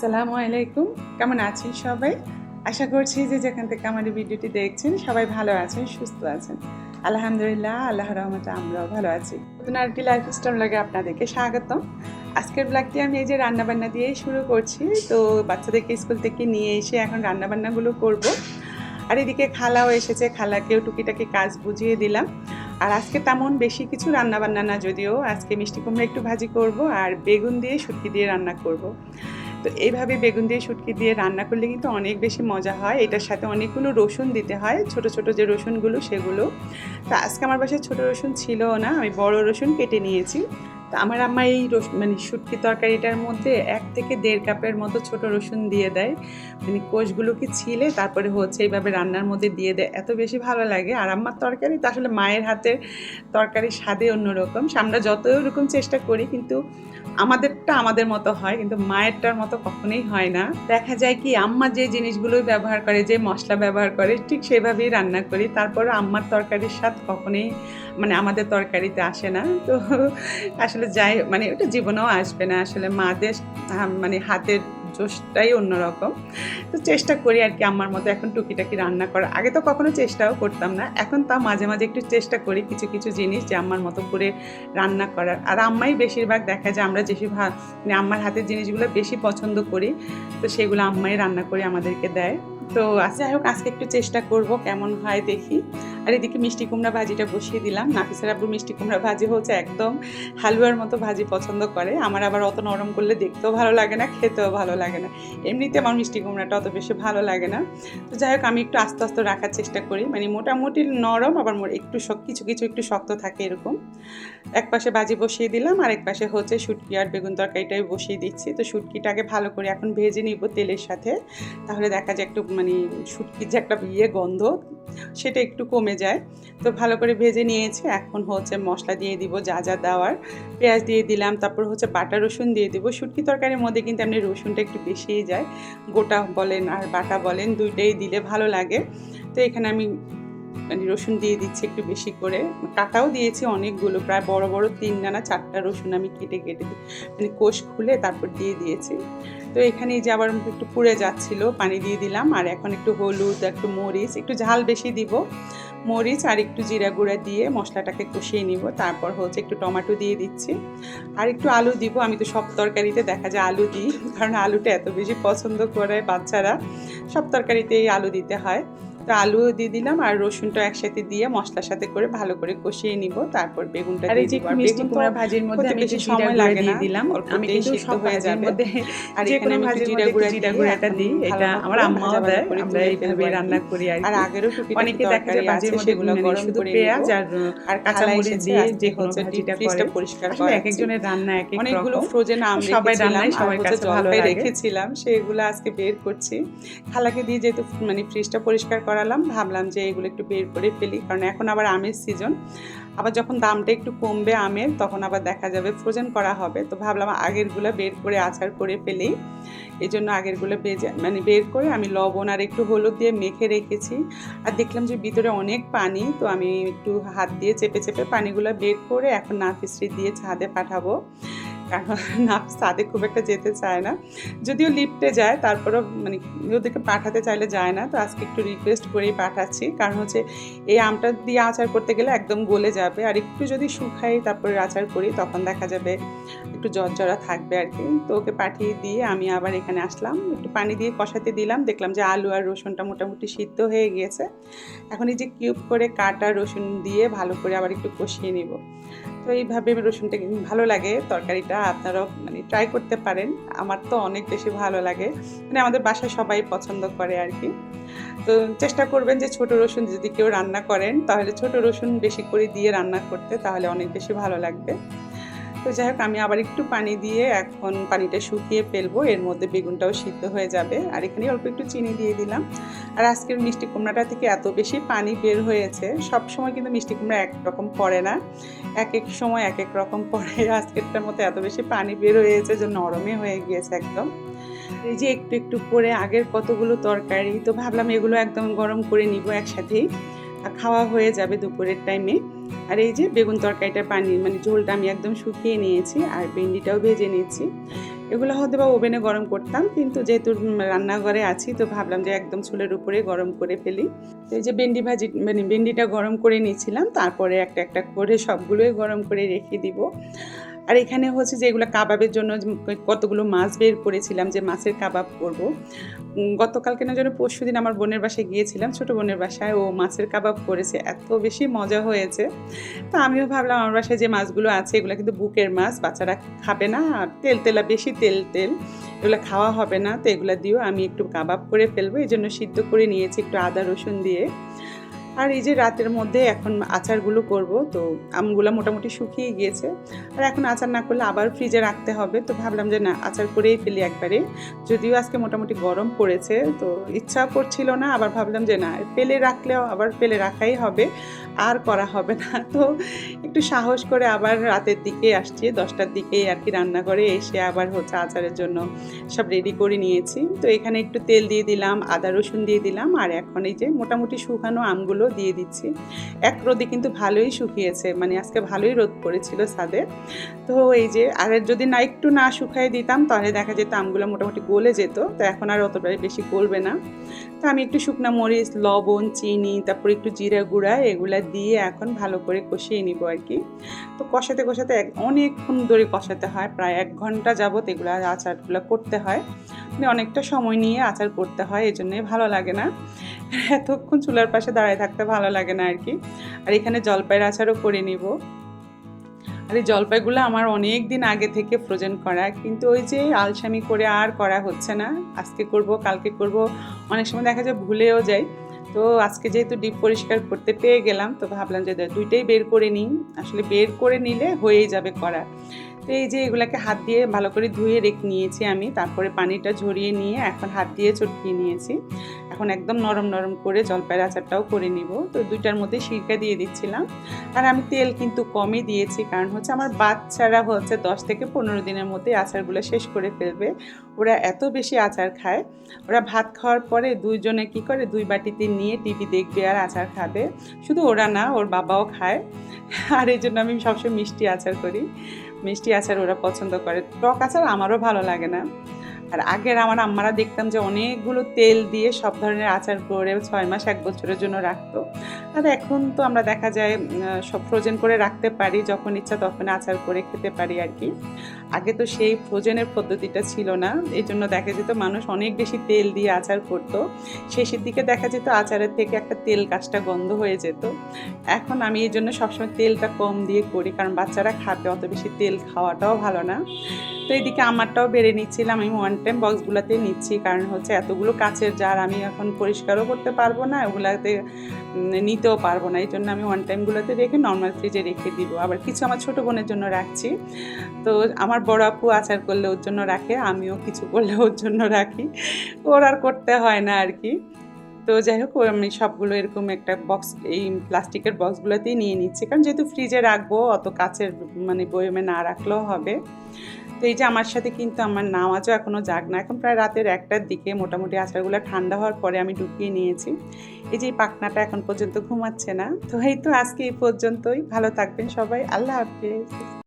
আসসালামু আলাইকুম। কেমন আছেন সবাই? আশা করছি যে যেখান থেকে আমার এই ভিডিওটি দেখছেন, সবাই ভালো আছেন, সুস্থ আছেন। আলহামদুলিল্লাহ আল্লাহ রহমতে আমরাও ভালো আছি। নতুন আরেকটি লাইফ স্টাইল লাগে আপনাদেরকে স্বাগতম। আজকের ব্লগটি আমি এই যে রান্নাবান্না দিয়েই শুরু করছি, তো বাচ্চাদেরকে স্কুল থেকে নিয়ে এসে এখন রান্নাবান্নাগুলো করব। আর এদিকে খালাও এসেছে, খালাকেও টুকিটাকি কাজ বুঝিয়ে দিলাম। আর আজকে তেমন বেশি কিছু রান্না বান্না না, যদিও আজকে মিষ্টি কুমড়া একটু ভাজি করব আর বেগুন দিয়ে শুটকি দিয়ে রান্না করব। তো এইভাবে বেগুন দিয়ে শুটকি দিয়ে রান্না করলে কিন্তু অনেক বেশি মজা হয়। এটার সাথে অনেকগুলো রসুন দিতে হয়। ছোট ছোট যে রসুনগুলো, সেগুলো। তো আজকে আমার বাসায় ছোট রসুন ছিল না, আমি বড় রসুন কেটে নিয়েছি। তো আমার আম্মা এই মানে শুটকি তরকারিটার মধ্যে এক থেকে দেড় কাপের মতো ছোট রসুন দিয়ে দেয়। মানে কোষগুলোকে ছিলে, তারপরে হচ্ছে এইভাবে রান্নার মধ্যে দিয়ে দেয়। এত বেশি ভালো লাগে। আর আম্মার তরকারি তো আসলে মায়ের হাতের তরকারির স্বাদে অন্যরকম। আমরা যত রকম চেষ্টা করি, কিন্তু আমাদেরটা আমাদের মতো হয়, কিন্তু মায়েরটার মতো কখনোই হয় না। দেখা যায় কি, আম্মা যে জিনিসগুলোই ব্যবহার করে, যে মশলা ব্যবহার করে, ঠিক সেভাবেই রান্না করি। তারপর আম্মার তরকারির স্বাদ কখনোই মানে আমাদের তরকারিতে আসে না। তো আসলে যাই মানে ওটা জীবনেও আসবে না। আসলে মাদের মানে হাতের জোশটাই অন্যরকম। তো চেষ্টা করি আর কি আমার মতো এখন টুকিটাকি রান্না করা আগে তো কখনো চেষ্টাও করতাম না, এখন তা মাঝে মাঝে একটু চেষ্টা করি কিছু কিছু জিনিস যে আমার মতো করে রান্না করার। আর আম্মাই বেশিরভাগ দেখা যায় আমরা যেসব মানে আম্মার হাতের জিনিসগুলো বেশি পছন্দ করি, তো সেগুলো আম্মাই রান্না করে আমাদেরকে দেয়। তো আজ যাই হোক, আজকে একটু চেষ্টা করব, কেমন হয় দেখি। আর এদিকে মিষ্টি কুমড়া ভাজিটা বসিয়ে দিলাম। নাফিসের আব্বু মিষ্টি কুমড়া ভাজি হচ্ছে একদম হালুয়ার মতো ভাজি পছন্দ করে। আমার আবার অত নরম করলে দেখতেও ভালো লাগে না, খেতেও ভালো লাগে না। এমনিতে আমার মিষ্টি কুমড়াটা অত বেশি ভালো লাগে না। তো যাই হোক, আমি একটু আস্তে আস্তে রাখার চেষ্টা করি। মানে মোটামুটি নরম, আবার একটু কিছু কিছু একটু শক্ত থাকে এরকম। এক পাশে ভাজি বসিয়ে দিলাম আর এক পাশে হচ্ছে শুটকি আর বেগুন তরকারিটাই বসিয়ে দিচ্ছি। তো শুটকিটাকে ভালো করে এখন ভেজে নিব তেলের সাথে। তাহলে দেখা যায় একটু মানে শুটকির যে একটা ইয়ে গন্ধ, সেটা একটু কমে যায়। তো ভালো করে ভেজে নিয়েছি। এখন হচ্ছে মশলা দিয়ে দিব যা যা দেওয়ার। পেঁয়াজ দিয়ে দিলাম, তারপর হচ্ছে বাটা রসুন দিয়ে দিব। শুটকি তরকারির মধ্যে কিন্তু আপনি রসুনটা একটু বেশিই যায়। গোটা বলেন আর বাটা বলেন, দুইটাই দিলে ভালো লাগে। তো এখানে আমি মানে রসুন দিয়ে দিচ্ছি একটু বেশি করে। কাটাও দিয়েছি অনেকগুলো, প্রায় বড় বড় তিন দানা চারটা রসুন আমি কেটে কেটে মানে কোষ খুলে তারপর দিয়ে দিয়েছি। তো এখানে যে আবার একটু পুড়ে যাচ্ছিল, পানি দিয়ে দিলাম। আর এখন একটু হলুদ, একটু মরিচ, একটু ঝাল বেশি দিব। মরিচ আর একটু জিরা গুঁড়া দিয়ে মশলাটাকে কষিয়ে নিব। তারপর হচ্ছে একটু টমেটো দিয়ে দিচ্ছি। আর একটু আলু দিব। আমি তো সব তরকারিতে দেখা যায় আলু দিই, কারণ আলুটা এত বেশি পছন্দ করে বাচ্চারা। সব তরকারিতেই আলু দিতে হয়। তো আলুও দিয়ে দিলাম আর রসুনটা একসাথে দিয়ে মশলার সাথে করে ভালো করে কষিয়ে নিব তারপর বেগুনটা দিয়ে দিব আর বেগুন কুমড়া ভাজির মধ্যে আমি বেশি সময় লাগে না। দিলাম আমি কিন্তু সব হয়ে যাবে। মধ্যে আর এখানে আমি জিরা গুঁড়া জিরা গুঁড়াটা দিই এটা আমার আম্মাও দেয় আমরা এইভাবে। রান্না করি আর আর। আগেরও টুকিটাকি অনেকে দেখা যায় ভাজির মধ্যে মানে গরম শুধু করে পেঁয়াজ আর আর কাঁচামরিচ কাঁচামরিচ দিয়ে যে কোনো ভাজিটা করে। পরিষ্কার করা এক একজনের রান্না এক এক অনেকগুলো ফ্রোজেন আম সবাই আর সবার কাছে ভালো লাগে। রেখেছিলাম সেগুলো আজকে বের করছি খালাকে দিয়ে যেহেতু মানে ফ্রিজটা পরিষ্কার করালাম, ভাবলাম যে এগুলো একটু বের করে ফেলি, কারণ এখন আবার আমের সিজন আবার যখন দামটা একটু কমবে আমের, তখন আবার দেখা যাবে ফ্রোজেন করা হবে। তো ভাবলাম আগেরগুলো বের করে আচার করে ফেলি। এই জন্য আগেরগুলো বেজে মানে বের করে আমি লবণ আর একটু হলুদ দিয়ে মেখে রেখেছি। আর দেখলাম যে ভিতরে অনেক পানি, তো আমি একটু হাত দিয়ে চেপে চেপে পানিগুলো বের করে এখন নাফিসরি দিয়ে ছাদে পাঠাবো। কারণ ছাদে খুব একটা যেতে চায় না। যদিও লিফটে যায়, তারপরেও মানে ওদেরকে পাঠাতে চাইলে যায় না। তো আজকে একটু রিকোয়েস্ট করেই পাঠাচ্ছি। কারণ হচ্ছে এই আমটা দিয়ে আচার করতে গেলে একদম গলে যাবে। আর একটু যদি শুকাই তারপরে আচার করি, তখন দেখা যাবে একটু জর্জরা থাকবে আর কি। তো ওকে পাঠিয়ে দিয়ে আমি আবার এখানে আসলাম। একটু পানি দিয়ে কষাতে দিলাম। দেখলাম যে আলু আর রসুনটা মোটামুটি সিদ্ধ হয়ে গিয়েছে। এখন এই যে কিউব করে কাটা রসুন দিয়ে ভালো করে আবার একটু কষিয়ে নিব। তো এইভাবে রসুনটা ভালো লাগে, তরকারিটা আপনারাও মানে ট্রাই করতে পারেন। আমার তো অনেক বেশি ভালো লাগে। মানে আমাদের বাসায় সবাই পছন্দ করে আর কি তো চেষ্টা করবেন যে ছোট রসুন যদি কেউ রান্না করেন, তাহলে ছোট রসুন বেশি করে দিয়ে রান্না করতে, তাহলে অনেক বেশি ভালো লাগবে। তো যাই হোক, আমি আবার একটু পানি দিয়ে এখন পানিটা শুকিয়ে ফেলব। এর মধ্যে বেগুনটাও সিদ্ধ হয়ে যাবে। আর এখানে অল্প একটু চিনি দিয়ে দিলাম। আর আজকের মিষ্টি কুমড়াটা থেকে এত বেশি পানি বের হয়েছে, সব সময় কিন্তু মিষ্টি কুমড়া এক রকম পড়ে না। এক এক সময় এক এক রকম পড়ে। আজকেরটার মতো এত বেশি পানি বের হয়েছে যে নরমে হয়ে গিয়েছে একদম। এই যে একটু একটু করে আগের কতগুলো তরকারি, তো ভাবলাম এগুলো একদম গরম করে নিব একসাথেই। খাওয়া হয়ে যাবে দুপুরের টাইমে আর এই যে বেগুন তরকারিটা পানি মানে ঝোলটা আমি একদম শুকিয়ে নিয়েছি আর ভেন্ডিটাও ভেজে নিয়েছি। এগুলো হয়তো বা ওভেনে গরম করতাম, কিন্তু যেহেতু রান্নাঘরে আছি, তো ভাবলাম যে একদম চুলের উপরে গরম করে ফেলি। তো এই যে ভেন্ডি ভাজি মানে ভেন্ডিটা গরম করে নিয়েছিলাম, তারপরে একটা একটা করে সবগুলোই গরম করে রেখে দিব। আর এখানে হচ্ছে যে এগুলো কাবাবের জন্য কতগুলো মাছ বের করেছিলাম যে মাছের কাবাব করব। উম, গতকালকে না জন্য পরশু দিন আমার বোনের বাসায় গিয়েছিলাম ছোটো বোনের বাসায়। ও মাছের কাবাব করেছে এত বেশি মজা হয়েছে। তো আমিও ভাবলাম আমার বাসায় যে মাছগুলো আছে এগুলো কিন্তু বুকের মাছ বাচ্চারা খাবে না আর তেল তেলা বেশি তেল তেল এগুলো খাওয়া হবে না। তো এগুলো দিয়েও আমি একটু কাবাব করে ফেলব। এই জন্য সিদ্ধ করে নিয়েছি একটু আদা রসুন দিয়ে। আর এই যে রাতের মধ্যে এখন আচারগুলো করব, তো আমগুলো মোটামুটি শুকিয়ে গিয়েছে। আর এখন আচার না করলে আবার ফ্রিজে রাখতে হবে, তো ভাবলাম যে না, আচার করেই ফেলি একবারে। যদিও আজকে মোটামুটি গরম পড়েছে, তো ইচ্ছা করছিল না, আবার ভাবলাম যে না, ফেলে রাখলেও আবার ফেলে রাখাই হবে, আর করা হবে না। তো একটু সাহস করে আবার রাতের দিকে আসছি, দশটার দিকেই আর কি রান্না করে এসে আবার হচ্ছে আচারের জন্য সব রেডি করে নিয়েছি। তো এখানে একটু তেল দিয়ে দিলাম, আদা রসুন দিয়ে দিলাম, আর এখন এই যে মোটামুটি শুকানো আমগুলো দিয়ে দিচ্ছি। এক রোদে কিন্তু ভালোই শুকিয়েছে মানে আজকে ভালোই রোদ পড়েছিল ছাদে। তো এই যে, আর যদি না একটু না শুকাই দিতাম, তাহলে দেখা যেত আমগুলো মোটামুটি গলে যেত। তো এখন আর অতটা বেশি গলবে না। তো আমি একটু শুকনা মরিচ, লবণ, চিনি, তারপর একটু জিরা গুঁড়া এগুলো দিয়ে এখন ভালো করে কষিয়ে নিব আর কি। তো কষাতে কষাতে অনেকক্ষণ ধরে কষাতে হয়, প্রায় এক ঘণ্টা যাবত এগুলো আচারগুলো করতে হয়। মানে অনেকটা সময় নিয়ে আচার করতে হয় এই ভালো লাগে না। এতক্ষণ চুলার পাশে দাঁড়ায় থাকতে ভালো লাগে না আর কি আর এখানে জলপাইয়ের আচারও করে নিব। আর এই জলপাইগুলো আমার অনেক দিন আগে থেকে ফ্রোজেন করা, কিন্তু ওই যে আলসামি করে আর করা হচ্ছে না। আজকে করব, কালকে করব, অনেক সময় দেখা যায় ভুলেও যাই। তো আজকে যেহেতু ডিপ পরিষ্কার করতে পেয়ে গেলাম, তো ভাবলাম যে দুইটাই বের করে নিই। আসলে বের করে নিলে হয়েই যাবে করা। তো এই যে এগুলাকে হাত দিয়ে ভালো করে ধুয়ে রেখে নিয়েছি আমি। তারপরে পানিটা ঝরিয়ে নিয়ে এখন হাত দিয়ে চটকিয়ে নিয়েছি। এখন একদম নরম নরম করে জলপাইয়ের আচারটাও করে নিব। তো দুইটার মধ্যে সিরকা দিয়ে দিচ্ছিলাম। আর আমি তেল কিন্তু কমই দিয়েছি, কারণ হচ্ছে আমার বাচ্চারা হচ্ছে দশ থেকে পনেরো দিনের মধ্যে আচারগুলো শেষ করে ফেলবে। ওরা এত বেশি আচার খায়। ওরা ভাত খাওয়ার পরে দুইজনে কি করে? দুই বাটিতে নিয়ে টিভি দেখবে আর আচার খাবে। শুধু ওরা না, ওর বাবাও খায়। আর এই জন্য আমি সবসময় মিষ্টি আচার করি। মিষ্টি আচার ওরা পছন্দ করে। টক আচার আমারও ভালো লাগে না। আর আগের আমার আম্মারা দেখতাম যে অনেকগুলো তেল দিয়ে সব ধরনের আচার করে ছয় মাস, এক বছরের জন্য রাখতো। আর এখন তো আমরা দেখা যায় সব ফ্রোজেন করে রাখতে পারি, যখন ইচ্ছা তখন আচার করে খেতে পারি আর কি। আগে তো সেই ফ্রোজেনের পদ্ধতিটা ছিল না। এই জন্য দেখা যেত মানুষ অনেক বেশি তেল দিয়ে আচার করতো। শেষের দিকে দেখা যেত আচারের থেকে একটা তেল কাজটা গন্ধ হয়ে যেত। এখন আমি এই জন্য সবসময় তেলটা কম দিয়ে করি, কারণ বাচ্চারা খাবে, অত বেশি তেল খাওয়াটাও ভালো না। তো এইদিকে আমারটাও বেড়ে নিচ্ছিলাম, আমি ওয়ান টাইম বক্সগুলোতে নিচ্ছি, কারণ হচ্ছে এতগুলো কাচের জার আমি এখন পরিষ্কারও করতে পারব না, ওগুলাতে নিতেও পারব না। এই জন্য আমি ওয়ান টাইমগুলোতে রেখে নর্মাল ফ্রিজে রেখে দিব। আবার কিছু আমার ছোটো বোনের জন্য রাখছি। তো আমার বড় আপু আচার করলে ওর জন্য রাখে, আমিও কিছু করলে ওর জন্য রাখি। ওর আর করতে হয় না আর কি। তো যাই হোক আমি সবগুলো এরকম একটা বক্স এই প্লাস্টিকের বক্সগুলোতেই নিয়ে নিচ্ছি। কারণ যেহেতু ফ্রিজে রাখব, অত কাছের মানে বয়মে না রাখলেও হবে। তো এই যে আমার সাথে কিন্তু আমার নামাজও এখনও যাক না। এখন প্রায় রাতের একটার দিকে মোটামুটি আচারগুলো ঠান্ডা হওয়ার পরে আমি ঢুকিয়ে নিয়েছি। এই যে পাখনাটা এখন পর্যন্ত ঘুমাচ্ছে না। তো এই তো আজকে এই পর্যন্তই। ভালো থাকবেন সবাই। আল্লাহ হাফিজ।